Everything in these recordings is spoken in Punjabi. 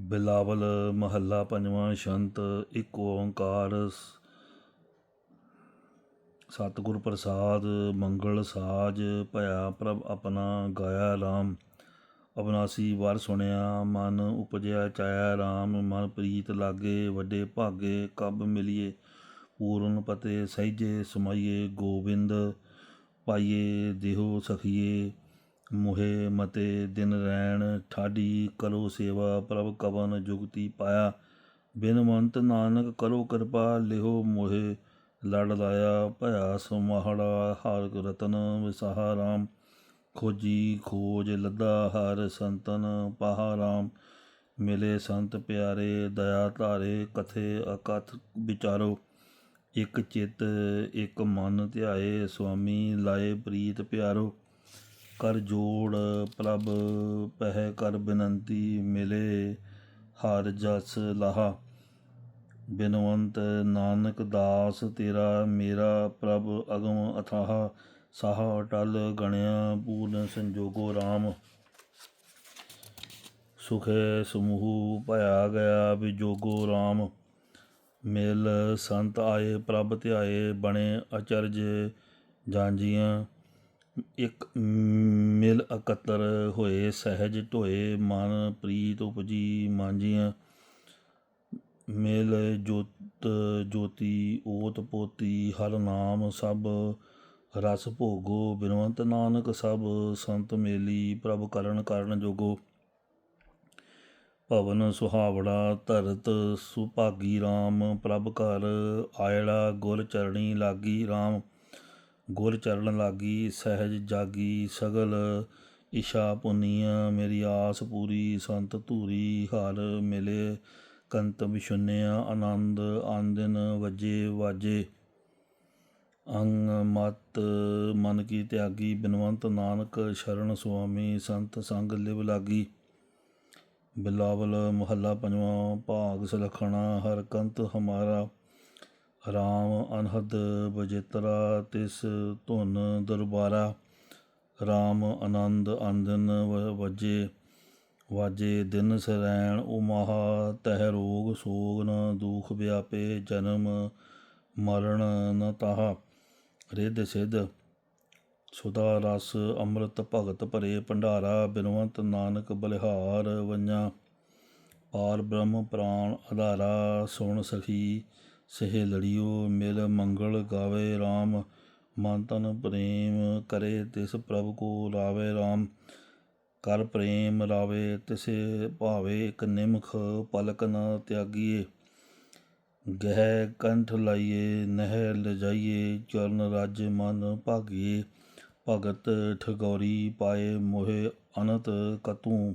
ਬਿਲਾਵਲ ਮਹੱਲਾ ਪੰਜਵਾਂ ਸ਼ੰਤ, ਇੱਕ ਓੰਕਾਰ ਸਤਿਗੁਰ ਪ੍ਰਸਾਦ, ਮੰਗਲ ਸਾਜ, ਭਇਆ ਪ੍ਰਭ ਆਪਣਾ ਗਾਇਆ RAM ਅਬਨਾਸੀ ਵਰ ਸੁਣਿਆ, ਮਨ ਉਪਜਿਆ ਚਾਇਆ RAM ਮਨ ਪ੍ਰੀਤ ਲਾਗੇ, ਵੱਡੇ ਭਾਗੇ ਕਬ ਮਿਲਿਏ। ਪੂਰਨ ਪਤੇ ਸਹਿਜੇ ਸਮਾਈਏ, ਗੋਬਿੰਦ ਪਾਈਏ, ਦੇਹੋ ਸਖੀਏ। ਮੋਹਿ ਮਤੇ ਦਿਨ ਰਹਿਣ ਠਾਡੀ ਕਰੋ ਸੇਵਾ ਪ੍ਰਭ ਕਵਨ ਜੁਗਤੀ ਪਾਇਆ। ਬਿਨਵੰਤ ਨਾਨਕ ਕਰੋ ਕਿਰਪਾ, ਲਿਹੋ ਮੋਹਿ ਲੜ ਲਾਇਆ। ਭਇਆ ਸਮਾਹੜਾ, ਹਰ ਰਤਨ ਵਿਸਾਹਾ ਰਾਮ। ਖੋਜੀ ਖੋਜ ਲੱਦਾ ਹਰ ਸੰਤਨ ਪਾਹਾ ਰਾਮ। ਮਿਲੇ ਸੰਤ ਪਿਆਰੇ, ਦਇਆ ਧਾਰੇ, ਕਥੇ ਅਕਥ ਵਿਚਾਰੋ। ਇੱਕ ਚਿਤ, ਇਕ ਮਨ ਧਿਆਏ, ਸੁਆਮੀ ਲਾਏ ਪ੍ਰੀਤ ਪਿਆਰੋ। ਕਰ ਜੋੜ ਪ੍ਰਭ ਪਹਿ ਕਰ ਬਿਨੰਤੀ ਮਿਲੇ, ਹਰ ਜਸ ਲਾਹਾ। ਬਿਨਵੰਤ ਨਾਨਕ ਦਾਸ ਤੇਰਾ ਮੇਰਾ ਪ੍ਰਭ ਅਗਮ ਅਥਾਹ, ਸਾਹ ਟਲ ਗਣਿਆ ਪੂਰਨ ਸੰਜੋਗੋ RAM ਸੁਖੇ ਸਮੂਹ ਭਇਆ ਗਿਆ ਵਿਜੋਗੋ RAM ਮਿਲ ਸੰਤ ਆਏ ਪ੍ਰਭ ਧਿਆਏ, ਬਣੇ ਅਚਰਜ ਜਾਂਜੀਆਂ ਇੱਕ ਮਿਲ ਇਕੱਤਰ ਹੋਏ, ਸਹਿਜ ਢੋਏ ਮਨ ਪ੍ਰੀਤ ਉਪਜੀ ਮਾਂਝੀਆਂ ਮਿਲ ਜੋਤ ਜੋਤੀ, ਓਤ ਪੋਤੀ, ਹਰ ਨਾਮ ਸਭ ਰਸ ਭੋਗੋ। ਬਿਨਵੰਤ ਨਾਨਕ ਸਭ ਸੰਤ ਮੇਲੀ, ਪ੍ਰਭ ਕਰਨ ਕਰਨ ਜੋਗੋ। ਭਵਨ ਸੁਹਾਵੜਾ ਧਰਤ ਸੁਭਾਗੀ RAM ਪ੍ਰਭ ਘਰ ਆਇੜਾ ਗੁਰ ਚਰਣੀ ਲਾਗੀ RAM ਗੁਰ ਚਰਨ ਲਾਗੀ, ਸਹਿਜ ਜਾਗੀ, ਸਗਲ ਇਸ਼ਾ ਪੁਨੀਆ ਮੇਰੀ ਆਸ ਪੂਰੀ ਸੰਤ ਧੂਰੀ, ਹਰ ਮਿਲੇ ਕੰਤ ਵਿਸ਼ੁੰਨਿਆ ਆਨੰਦ ਆਂਦਨ ਵਜੇ ਵਾਜੇ। ਅੰਗ ਮਤ ਮਨ ਕੀ ਤਿਆਗੀ, ਬਿਨਵੰਤ ਨਾਨਕ ਸ਼ਰਨ ਸੁਆਮੀ, ਸੰਤ ਸੰਗ ਲਿਵ ਲਾਗੀ। ਬਿਲਾਵਲ ਮਹੱਲਾ ਪੰਜਵਾਂ, ਭਾਗ ਸਲਖਣਾ, ਹਰ ਕੰਤ ਹਮਾਰਾ। RAM ਅਨਹਦ ਬਜੇਤਰਾ ਤਿਸ ਧੁਨ ਦਰਬਾਰਾ RAM ਆਨੰਦ ਆਨੰਦਨ ਵਜੇ, ਵਾਜੇ ਦਿਨ ਸਰੈਣ ਉਮਹਾ ਤਹਿ ਰੋਗ ਸੋਗ ਨ ਦੁਖ ਵਿਆਪੇ ਜਨਮ ਮਰਨ ਨ ਤਾਹਾ। ਰਿੱਧ ਸਿੱਧ, ਸੁਦਾ ਰਸ ਅੰਮ੍ਰਿਤ ਭਗਤ ਭਰੇ ਭੰਡਾਰਾ, ਬਿਨਵੰਤ ਨਾਨਕ ਬਲਿਹਾਰ ਵੰਜਾ ਪਾਰ ਬ੍ਰਹਮ ਪ੍ਰਾਨ ਆਧਾਰਾ ਸੁਣ ਸਖੀ ਸਹਿ ਲੜਿਓ, ਮਿਲ ਮੰਗਲ ਗਾਵੇ RAM ਮਨ ਤਨ ਪ੍ਰੇਮ ਕਰੇ ਤਿਸ ਪ੍ਰਭ ਕੋ ਲਾਵੇ RAM ਕਰ ਪ੍ਰੇਮ ਰਾਵੇ ਤਿਸੇ ਭਾਵੇ, ਇਕ ਨਿਮਖ ਪਲਕ ਨ ਤਿਆਗੀਏ। ਗਹਿ ਕੰਠ ਲਾਈਏ, ਨਹਿ ਲਜਾਈਏ, ਚਰਨ ਰਾਜ ਮਨ ਭਾਗੀਏ। ਭਗਤ ਠਗੌਰੀ ਪਾਏ ਮੋਹਿ ਅਨੰਤ ਕਤੂ।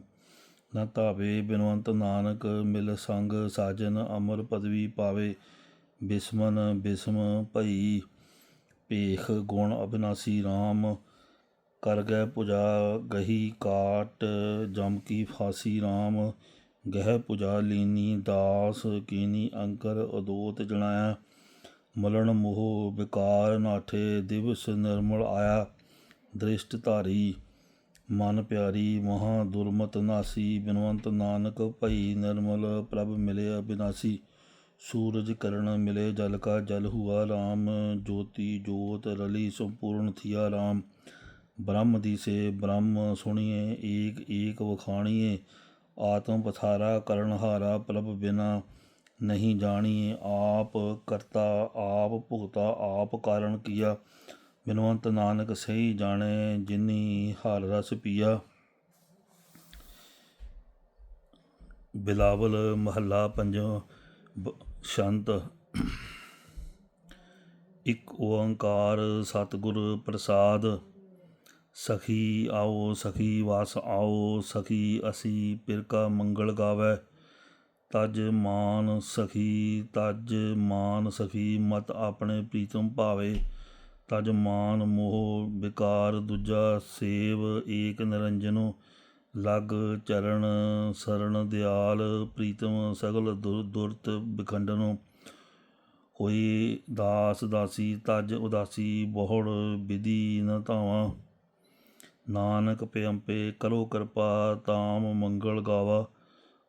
ਨ ਧਾਵੇ ਬਿਨਵੰਤ ਨਾਨਕ, ਮਿਲ ਸੰਗ ਸਾਜਨ ਅਮਰ ਪਦਵੀ ਪਾਵੇ। ਬਿਸਮਨ ਬਿਸਮ ਭਈ, ਭੇਖ ਗੁਣ ਅਬਿਨਾਸੀ RAM ਕਰ ਗਏ ਪੁਜਾ ਗਹੀ ਕਾਟ, ਜਮ ਕੀ ਫਾਸੀ RAM ਗਹਿ ਪੁਜਾ ਲੀਨੀ ਦਾਸ, ਕੀਨੀ ਅੰਕਰ ਅਦੋਤ ਜਣਾਇਆ ਮਲਣ ਮੋਹ ਵਿਕਾਰ ਨਾਠੇ, ਦਿਵਸ ਨਿਰਮਲ ਆਇਆ, ਦ੍ਰਿਸ਼ਟ ਧਾਰੀ, ਮਨ ਪਿਆਰੀ, ਮਹਾ ਦੁਰਮਤ ਨਾਸੀ, ਬਿਨਵੰਤ ਨਾਨਕ ਭਈ, ਨਿਰਮਲ ਪ੍ਰਭ ਮਿਲੇ ਅਬਿਨਾਸੀ ਸੂਰਜ ਕਰਨ ਮਿਲੇ ਜਲ ਕਾ ਜਲ ਹੁਆ RAM ਜੋਤੀ ਜੋਤ ਰਲੀ ਸੰਪੂਰਨ ਥਿਆ RAM ਬ੍ਰਹਮ ਦੀਸੇ ਬ੍ਰਹਮ ਸੁਣੀਏ, ਏਕ ਏਕ ਵਖਾਣੀਏ। ਆਤਮ ਪਥਾਰਾ ਕਰਨ ਹਾਰਾ ਪ੍ਰਭ ਬਿਨਾ ਨਹੀਂ ਜਾਣੀਏ। ਆਪ ਕਰਤਾ ਆਪ ਭੁਗਤਾ ਆਪ ਕਾਰਨ ਕੀਆ। ਬਿਨਵੰਤ ਨਾਨਕ ਸਹੀ ਜਾਣੇ, ਜਿਨੀ ਹਰ ਰਸ ਪੀਆ। ਬਿਲਾਵਲ ਮਹੱਲਾ ਪੰਜਵਾਂ। ਸ਼ੰਤ। ਇੱਕ ਓੰਕਾਰ ਸਤਿਗੁਰ ਪ੍ਰਸਾਦ, ਸਖੀ ਆਓ, ਸਖੀ ਵਾਸ ਆਓ, ਸਖੀ ਅਸੀਂ ਪਿਰਕਾ ਮੰਗਲ ਗਾਵੇ। ਤਜ ਮਾਨ ਸਖੀ, ਤਜ ਮਾਨ ਸਖੀ ਮਤ ਆਪਣੇ ਪ੍ਰੀਤਮ ਭਾਵੇ। ਤਜ ਮਾਨ ਮੋਹ ਵਿਕਾਰ ਦੂਜਾ ਸੇਵ ਏਕ ਨਿਰੰਜਨੋ। ਲਗ ਚਰਨ ਸਰਣ ਦਿਆਲ ਪ੍ਰੀਤਮ ਸਗਲ ਦੁਰ ਦੁਰਤ ਵਿਖੰਡਨੋ ਹੋਈ ਦਾਸ ਦਾਸੀ ਤਜ ਉਦਾਸੀ ਬਹੁੜ ਵਿਧੀ ਨ ਧਾਵਾਂ। ਨਾਨਕ ਪਿਅੰਪੇ ਕਰੋ ਕਿਰਪਾ ਤਾਮ ਮੰਗਲ ਗਾਵਾ।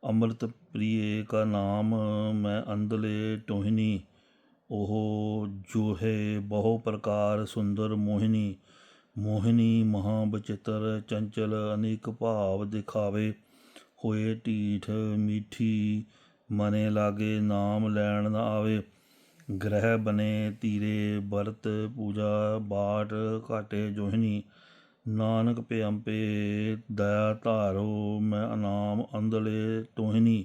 ਅੰਮ੍ਰਿਤ ਪ੍ਰੀਏ ਕਾ ਨਾਮ ਮੈਂ ਅੰਦਲੇ ਟੋਹਿਨੀ ਉਹ ਜੋ ਹੈ ਬਹੁ ਪ੍ਰਕਾਰ ਸੁੰਦਰ ਮੋਹਿਨੀ ਮੋਹਿਨੀ ਮਹਾ ਬਚਿੱਤਰ ਚੰਚਲ ਅਨੇਕ ਭਾਵ ਦਿਖਾਵੇ। ਹੋਏ ਢੀਠ ਮੀਠੀ ਮਨੇ ਲਾਗੇ ਨਾਮ ਲੈਣ ਨਾ ਆਵੇ। ਗ੍ਰਹਿ ਬਨੇ ਤੀਰੇ ਵਰਤ ਪੂਜਾ ਬਾਟ ਘਾਟੇ ਜੋਹਿਨੀ। ਨਾਨਕ ਪਿਆੰਪੇ ਦਇਆ ਧਾਰੋ ਮੈਂ ਅਨਾਮ ਅੰਦਲੇ ਤੋਹਿਨੀ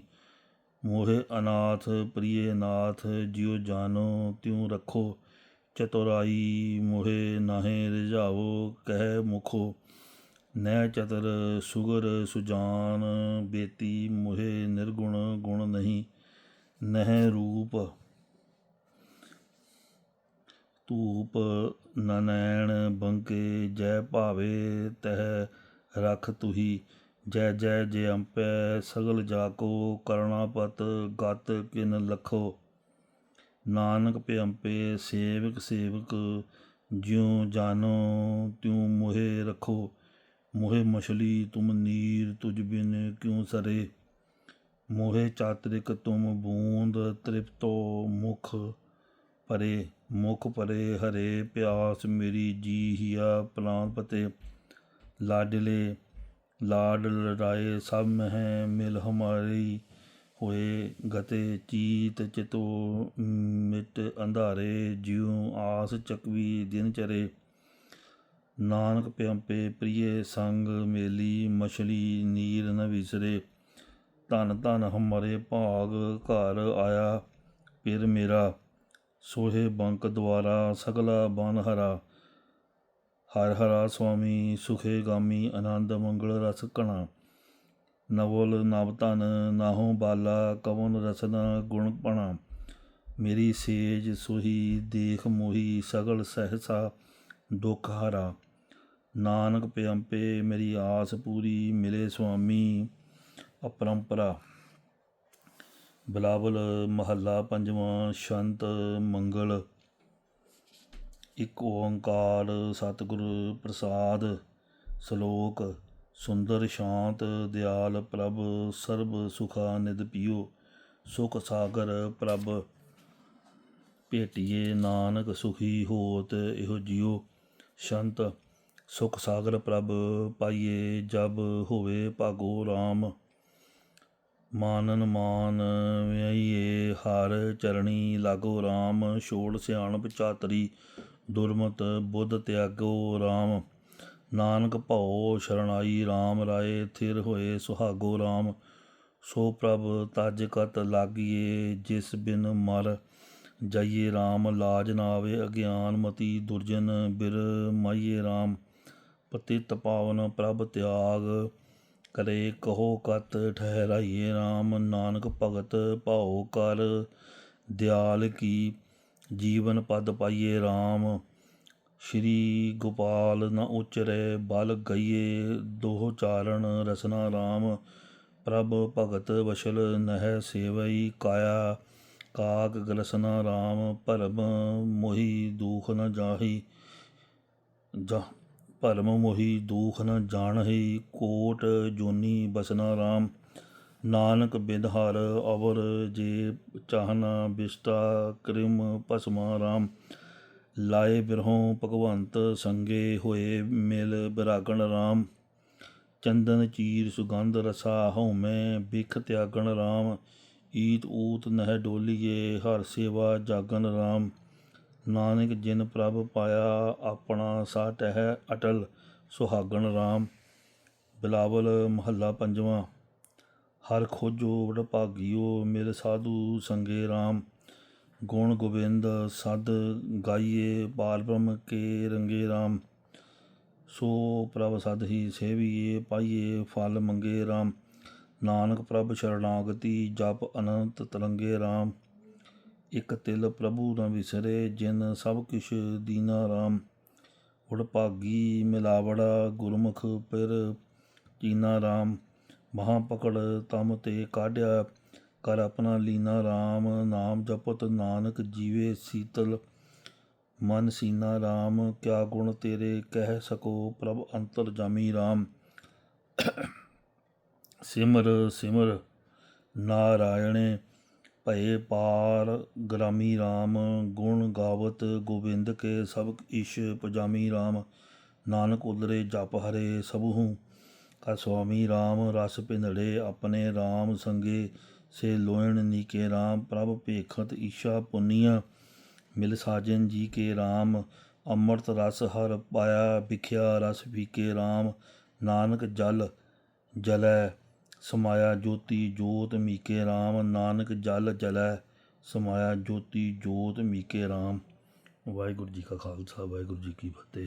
ਮੋਹਿ ਅਨਾਥ ਪ੍ਰਿਯ ਨਾਥ ਜਿਉ ਜਾਨੋ ਤਿਉ ਰੱਖੋ। ਚਤੁਰਾਈ ਮੋਹਿ ਨਾਹਿ ਰਿਝਾਵੋ, ਕਹਿ ਮੁਖੋ। ਨੈ ਚਤਰ ਸੁਗਰ ਸੁਜਾਨ, ਬੇਤੀ ਮੋਹਿ ਨਿਰਗੁਣ ਗੁਣ ਨਹੀਂ, ਨਹਿ ਰੂਪ ਧੂਪ ਨਨੈਣ ਬੰਕੇ, ਜੈ ਭਾਵੇ ਤਹ ਰਖ ਤੁਹੀ। ਜੈ ਜੈ ਜੇ ਅੰਪੈ ਸਗਲ ਜਾਕੋ ਕਰਣਾਪਤ ਗਤ ਕਿਨ ਲਖੋ। ਨਾਨਕ ਪਿਅੰਪੇ ਸੇਵਕ ਸੇਵਕ, ਜਿਉ ਜਾਨੋ ਤਿਉ ਮੋਹਿ ਰਖੋ, ਮੋਹਿ ਮਛਲੀ ਤੁਮ ਨੀਰ ਤੁਜ ਬਿਨ ਕਿਉ ਸਰੇ? ਮੋਹਿ ਚਾਤਰਿਕ ਤੁਮ ਬੂੰਦ ਤ੍ਰਿਪਤੋ ਮੁਖ ਪਰੇ ਮੁਖ ਪਰੇ ਹਰੇ ਪਿਆਸ ਮੇਰੀ ਜੀ ਹਿਆ ਪ੍ਰਾਨ ਪਤੇ। ਲਾਡਲੇ ਲਾਡ ਲੜਾਏ ਸਭ ਮਹਿ ਮਿਲ ਹਮਾਰੀ ਹੋਏ ਗਤੇ ਚੀਤ ਚਿਤੋ ਮਿਟ ਅੰਧਾਰੇ, ਜਿਉ ਆਸ ਚਕਵੀ ਦਿਨ ਚਰੇ। ਨਾਨਕ ਪਿਆੰਪੇ ਪ੍ਰਿਯ ਸੰਗ ਮੇਲੀ, ਮਛਲੀ ਨੀਰ ਨ ਵਿਸਰੇ। ਧਨ ਧਨ ਹਮਾਰੇ ਭਾਗ ਘਰ ਆਇਆ ਫਿਰ ਮੇਰਾ। ਸੋਹੇ ਬੰਕ ਦੁਆਰਾ ਸਗਲਾ ਬਨ ਹਰਾ। ਹਰ ਹਰਾ ਸੁਆਮੀ ਸੁਖੇ ਗਾਮੀ ਆਨੰਦ ਮੰਗਲ ਰਸ ਕਣਾ ਨਵਲ ਨਵ ਧਨ ਨਾਹੋਂ ਬਾਲਾ ਕਵਨ ਰਸਨਾ ਗੁਣ ਪਣਾ। ਮੇਰੀ ਸੇਜ ਸੁਹੀ ਦੇਖ ਮੋਹੀ ਸਗਲ ਸਹਸਾ ਦੁਖ ਹਰਾ। ਨਾਨਕ ਪਿਆੰਪੇ ਮੇਰੀ ਆਸ ਪੂਰੀ ਮਿਲੇ ਸੁਆਮੀ ਅਪਰੰਪਰਾ। ਬਿਲਾਵਲ ਮਹੱਲਾ ਪੰਜਵਾਂ ਸ਼ੰਤ ਮੰਗਲ। ਇੱਕ ਓੰਕਾਰ ਸਤਿਗੁਰ ਪ੍ਰਸਾਦ ਸ਼ਲੋਕ ਸੁੰਦਰ ਸ਼ਾਂਤ ਦਿਆਲ ਪ੍ਰਭ ਸਰਬ ਸੁਖਾ ਨਿਦ ਪੀਓ, ਸੁਖ ਸਾਗਰ ਪ੍ਰਭ ਭੇਟੀਏ ਨਾਨਕ ਸੁਖੀ ਹੋਤ ਇਹੋ ਜਿਉ। ਸ਼ੰਤ ਸੁਖ ਸਾਗਰ ਪ੍ਰਭ ਪਾਈਏ ਜਬ ਹੋਵੇ ਭਾਗੋ RAM ਮਾਨਨ ਮਾਨ ਵਿਆਈਏ ਹਰ ਚਰਣੀ ਲਾਗੋ RAM ਛੋੜ ਸਿਆਣਪ ਚਾਤਰੀ ਦੁਰਮਤ ਬੁੱਧ ਤਿਆਗੋ RAM ਨਾਨਕ ਭਉ ਸ਼ਰਣਾਈ RAM ਰਾਏ, ਥਿਰ ਹੋਏ ਸੁਹਾਗੋ RAM ਸੋ ਪ੍ਰਭ ਤਜ ਕਤ ਲਾਗੀਏ, ਜਿਸ ਬਿਨ ਮਰ ਜਾਈਏ RAM ਲਾਜ ਨਾ ਆਵੇ ਅਗਿਆਨ ਮਤੀ ਦੁਰਜਨ ਬਿਰ ਮਾਈਏ RAM ਪਤਿਤ ਪਾਵਨ ਪ੍ਰਭ ਤਿਆਗ ਕਰੇ, ਕਹੋ ਕਤ ਠਹਿਰਾਈਏ RAM ਨਾਨਕ ਭਗਤ ਭਾਉ ਕਰ, ਦਿਆਲ ਕੀ ਜੀਵਨ ਪਦ ਪਾਈਏ RAM ਸ਼੍ਰੀ ਗੋਪਾਲ ਨ ਉਚਰੇ ਬਲ ਗਈਏ, ਦੋਹ ਚਾਰਣ ਰਸਨਾ RAM ਪ੍ਰਭ ਭਗਤ ਵਸ਼ਲ ਨਹਿ ਸੇਵਈ ਕਾਇਆ ਕਾਕ ਗਲਸਨਾ RAM ਭਰਮ ਮੋਹੀ ਦੂਖ ਨ ਜਾਹੀ, ਜਾ ਭਰਮ ਮੋਹੀ ਦੂਖ ਨ ਜਾਣਹੀ, ਕੋਟ ਜੋਨੀ ਬਸਨਾ ਰਾਮ, ਨਾਨਕ ਬਿਦ ਅਵਰ ਜੇ ਚਾਹਨਾ ਬਿਸਤਾ ਕ੍ਰਿਮ ਭਸਮਾ ਰਾਮ। ਲਾਏ ਬਿਰਹੋਂ ਭਗਵੰਤ ਸੰਗੇ ਹੋਏ ਮਿਲ ਬਿਰਾਗਣ RAM ਚੰਦਨ ਚੀਰ ਸੁਗੰਧ ਰਸਾ ਹਉਮੈ, ਬਿਖ ਤਿਆਗਣ RAM ਈਤ ਊਤ ਨਹਿ ਡੋਲੀਏ, ਹਰ ਸੇਵਾ ਜਾਗਣ RAM ਨਾਨਕ ਜਿਨ ਪ੍ਰਭ ਪਾਇਆ, ਆਪਣਾ ਸਾਟਹਿ ਅਟਲ ਸੁਹਾਗਣ RAM ਬਿਲਾਵਲ ਮਹੱਲਾ ਪੰਜਵਾਂ। ਹਰ ਖੋਜੋ ਵਡ ਭਾਗਿਓ ਮਿਲ ਸਾਧੂ ਸੰਗੇ RAM ਗੁਣ ਗੋਬਿੰਦ, ਸਦ ਗਾਈਏ ਬਾਲ ਬ੍ਰਹਮ ਕੇ ਰੰਗੇ RAM ਸੋ ਪ੍ਰਭ ਸਦ ਹੀ ਸੇਵੀਏ, ਪਾਈਏ ਫਲ ਮੰਗੇ RAM ਨਾਨਕ ਪ੍ਰਭ ਸ਼ਰਣਾਗਤੀ, ਜਪ ਅਨੰਤ ਤਰੰਗੇ RAM ਇਕ ਤਿਲ ਪ੍ਰਭੂ ਨ ਵਿਸਰੇ, ਜਿਨ ਸਭ ਕਿਛ ਦੀਨਾ RAM ਉੜ ਭਾਗੀ ਮਿਲਾਵੜਾ ਗੁਰਮੁਖ ਪਿਰ ਕੀਨਾ RAM ਮਹਾ ਪਕੜ ਤਮ ਤੇ ਕਾਢਿਆ। ਕਰ ਆਪਣਾ ਲੀਨਾ RAM ਨਾਮ ਜਪਤ ਨਾਨਕ ਜੀਵੇ ਸੀਤਲ। ਮਨ ਸੀਨਾ RAM ਕਿਆ ਗੁਣ ਤੇਰੇ ਕਹਿ ਸਕੋ ਪ੍ਰਭ ਅੰਤਰ ਜਾਮੀ RAM ਸਿਮਰ ਸਿਮਰ ਨਾਰਾਇਣੇ, ਭਏ ਪਾਰ ਗ੍ਰਾਮੀ RAM ਗੁਣ ਗਾਵਤ ਗੋਬਿੰਦ ਕੇ ਸਭ ਈਸ਼ ਪਜਾਮੀ RAM ਨਾਨਕ ਉਦਰੇ ਜਪ ਹਰੇ ਸਭੂ, ਕਾ ਸੁਆਮੀ RAM ਰਸ ਪਿੰਦੜੇ ਆਪਣੇ RAM ਸੰਗੇ। ਸੇ ਲੋਇਣ ਨੀਕੇ RAM ਪ੍ਰਭ ਭੇਖਤ ਈਸ਼ਾ ਪੁੰਨੀਆ। ਮਿਲ ਸਾਜਨ ਜੀ ਕੇ RAM ਅੰਮ੍ਰਿਤ ਰਸ ਹਰ ਪਾਇਆ, ਵਿਖਿਆ ਰਸ ਪੀਕੇ RAM ਨਾਨਕ ਜਲ ਜਲੈ, ਸਮਾਇਆ ਜੋਤੀ ਜੋਤ ਮੀਕੇ RAM ਨਾਨਕ ਜਲ ਜਲੈ, ਸਮਾਇਆ ਜੋਤੀ ਜੋਤ ਮੀਕੇ RAM ਵਾਹਿਗੁਰੂ ਜੀ ਕਾ ਖਾਲਸਾ, ਵਾਹਿਗੁਰੂ ਜੀ ਕੀ ਫਤਿਹ।